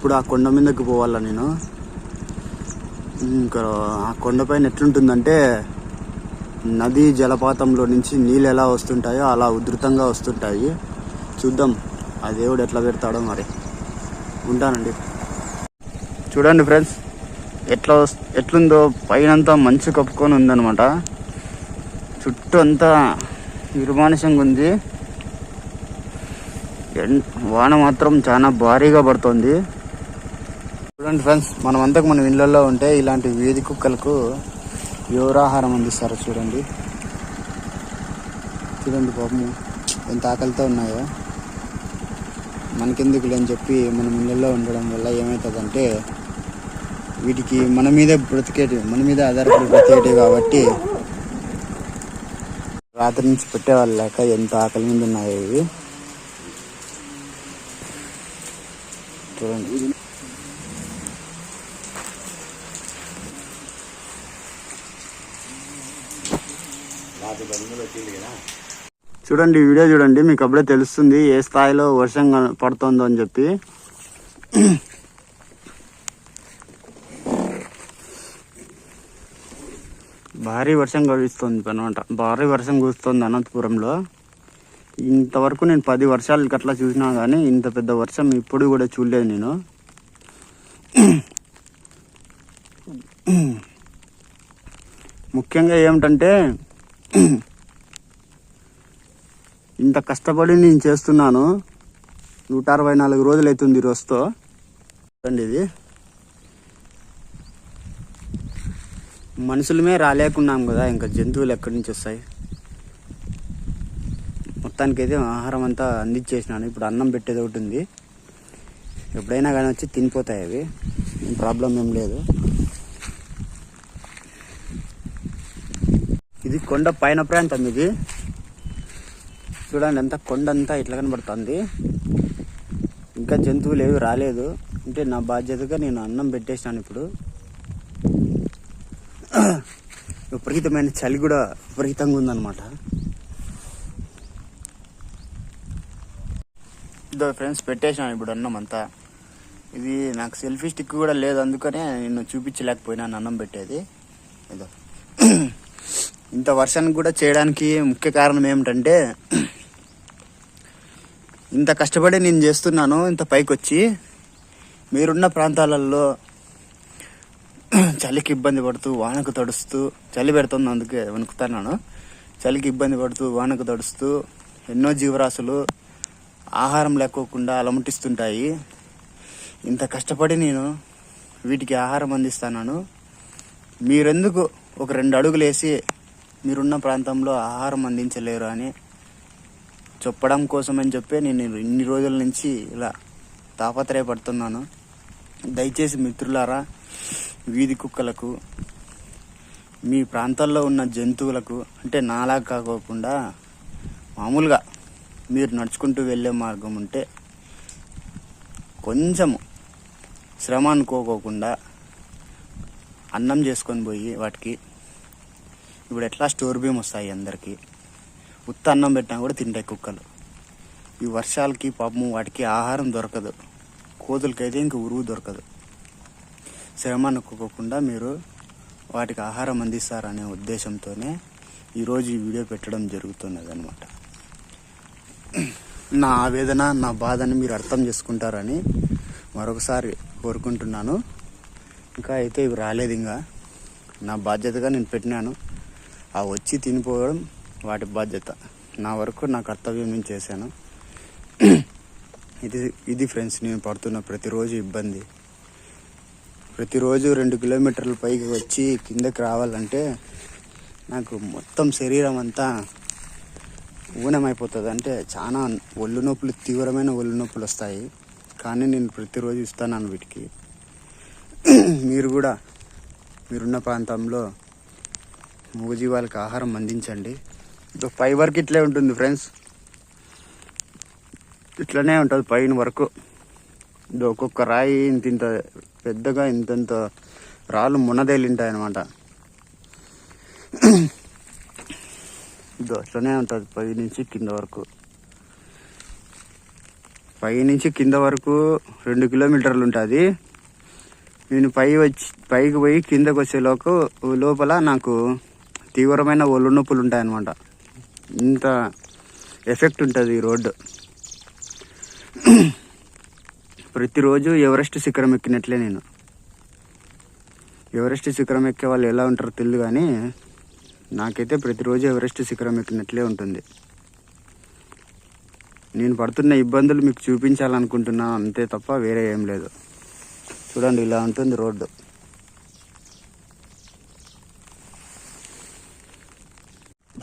ఇప్పుడు ఆ కొండ మీదకి పోవాలా నేను? ఇంకా ఆ కొండపైన ఎట్లుంటుందంటే నది జలపాతంలో నుంచి నీళ్ళు ఎలా వస్తుంటాయో అలా ఉధృతంగా వస్తుంటాయి. చూద్దాం ఆ దేవుడు ఎట్లా పెడతాడో మరి. ఉంటానండి. చూడండి ఫ్రెండ్స్ ఎట్లా ఎట్లుందో పైనంతా మంచు కప్పుకొని ఉందన్నమాట. చుట్టూ అంతా నిర్మానుషంగా ఉంది. వాన మాత్రం చాలా భారీగా పడుతుంది. చూడండి ఫ్రెండ్స్ మనం అంతకు మన ఇళ్ళల్లో ఉంటే ఇలాంటి వేది కుక్కలకు ఎవరాహారం అందిస్తారు చూడండి. చూడండి పాపము ఎంత ఆకలితో ఉన్నాయో. మనకెందుకు అని చెప్పి మనం ఇళ్ళల్లో ఉండడం వల్ల ఏమవుతుందంటే వీటికి మన మీదే బ్రతికేటివి మన మీద ఆధారపడి బ్రతికేటివి కాబట్టి రాత్రి నుంచి పెట్టేవాళ్ళు లేక ఎంత ఆకలి మీద ఉన్నాయో ఇవి. చూడండి. చూడండి వీడియో చూడండి మీకు అప్పుడే తెలుస్తుంది ఏ స్థాయిలో వర్షం పడుతుందో అని చెప్పి. భారీ వర్షం కురుస్తుంది అనమాట. భారీ వర్షం కురుస్తుంది అనంతపురంలో. ఇంతవరకు నేను పది వర్షాలు అట్లా చూసినా కానీ ఇంత పెద్ద వర్షం ఇప్పుడు కూడా చూడలేదు నేను. ముఖ్యంగా ఏమిటంటే ఇంత కష్టపడి నేను చేస్తున్నాను. నూట అరవై నాలుగు రోజులు అవుతుంది ఈ రోజుతో. చూడండి ఇది. మనుషులమే రాలేకున్నాం కదా ఇంకా జంతువులు ఎక్కడి నుంచి వస్తాయి? మొత్తానికి అయితే ఆహారం అంతా అందించేసినాను. ఇప్పుడు అన్నం పెట్టేది ఒకటి ఉంది. ఎప్పుడైనా కానీ వచ్చి తినిపోతాయి అవి. ప్రాబ్లం ఏం లేదు. ఇది కొండ పైన ప్రాంతం ఇది. చూడండి అంతా కొండ అంతా ఇట్లా కనబడుతుంది. ఇంకా జంతువులు ఏవి రాలేదు. అంటే నా బాధ్యతగా నేను అన్నం పెట్టేసినాను ఇప్పుడు. విపరీతమైన చలి కూడా విపరీతంగా ఉందన్నమాట. ఇదో ఫ్రెండ్స్ పెట్టేసాను ఇప్పుడు అన్నం అంతా. ఇది నాకు సెల్ఫీ స్టిక్ కూడా లేదు అందుకనే నేను చూపించలేకపోయినాను అన్నం పెట్టేది. ఇదో. ఇంత వర్షానికి కూడా చేయడానికి ముఖ్య కారణం ఏమిటంటే ఇంత కష్టపడి నేను చేస్తున్నాను ఇంత పైకి వచ్చి మీరున్న ప్రాంతాలలో చలికి ఇబ్బంది పడుతూ వానకు తడుస్తూ చలి పెడుతుంది అందుకే వణుకుతున్నాను. చలికి ఇబ్బంది పడుతూ వానకు తడుస్తూ ఎన్నో జీవరాశులు ఆహారం లేకోకుండా అలమటిస్తుంటాయి. ఇంత కష్టపడి నేను వీటికి ఆహారం అందిస్తున్నాను. మీరెందుకు ఒక రెండు అడుగులు వేసి మీరున్న ప్రాంతంలో ఆహారం అందించలేరు అని చెప్పడం కోసమని చెప్పి నేను ఇన్ని రోజుల నుంచి ఇలా తాపత్రయపడుతున్నాను. దయచేసి మిత్రులారా వీధి కుక్కలకు మీ ప్రాంతాల్లో ఉన్న జంతువులకు అంటే నాలా కాకోకుండా మామూలుగా మీరు నడుచుకుంటూ వెళ్ళే మార్గం ఉంటే కొంచెం శ్రమ అనుకోకోకుండా అన్నం చేసుకొని పోయి వాటికి ఇప్పుడు ఎట్లా స్టోర్ బియ్యం వస్తాయి అందరికీ? ఉత్త అన్నం పెట్టినా కూడా తింటాయి కుక్కలు. ఈ వర్షాలకి పాపము వాటికి ఆహారం దొరకదు. కోతులకైతే ఇంక ఉరువు దొరకదు. శ్రమ అనుకోకుండా మీరు వాటికి ఆహారం అందిస్తారనే ఉద్దేశంతోనే ఈరోజు ఈ వీడియో పెట్టడం జరుగుతున్నది అనమాట నా ఆవేదన నా బాధని మీరు అర్థం చేసుకుంటారని మరొకసారి కోరుకుంటున్నాను. ఇంకా అయితే ఇవి రాలేదు ఇంకా. నా బాధ్యతగా నేను పెట్టినాను. ఆ వచ్చి తినిపోవడం వాటి బాధ్యత. నా వరకు నా కర్తవ్యం నేను చేశాను. ఇది ఇది ఫ్రెండ్స్ నేను పడుతున్న ప్రతిరోజు ఇబ్బంది. ప్రతిరోజు రెండు కిలోమీటర్ల పైకి వచ్చి కిందకి రావాలంటే నాకు మొత్తం శరీరం అంతా ఊనమైపోతుంది. అంటే చాలా ఒళ్ళు నొప్పులు తీవ్రమైన ఒళ్ళు నొప్పులు వస్తాయి. కానీ నేను ప్రతిరోజు ఇస్తాను వీటికి. మీరు కూడా మీరున్న ప్రాంతంలో మూగజీవాలకు ఆహారం అందించండి. ఇదో పై వరకు ఇట్లే ఉంటుంది ఫ్రెండ్స్. ఇట్లనే ఉంటుంది పైన వరకు. ఇది ఒక్కొక్క రాయి ఇంత ఇంత పెద్దగా ఇంతంత రాళ్ళు మునదేలింటాయి అనమాట అట్లనే ఉంటుంది పై నుంచి కింద వరకు. పై నుంచి కింద వరకు రెండు కిలోమీటర్లు ఉంటుంది. నేను పై వచ్చి పైకి పోయి కిందకు వచ్చేలోపు లోపల నాకు తీవ్రమైన ఒళ్ళు నొప్పులు ఉంటాయన్నమాట. ఇంత ఎఫెక్ట్ ఉంటుంది ఈ రోడ్డు. ప్రతిరోజు ఎవరెస్ట్ శిఖరం ఎక్కినట్లే నేను. ఎవరెస్ట్ శిఖరం ఎక్కే వాళ్ళు ఎలా ఉంటారో తెలియదు కానీ నాకైతే ప్రతిరోజు ఎవరెస్ట్ శిఖరం ఎక్కినట్లే ఉంటుంది. నేను పడుతున్న ఇబ్బందులు మీకు చూపించాలనుకుంటున్నా అంతే తప్ప వేరే ఏం లేదు. చూడండి ఇలా ఉంటుంది రోడ్డు.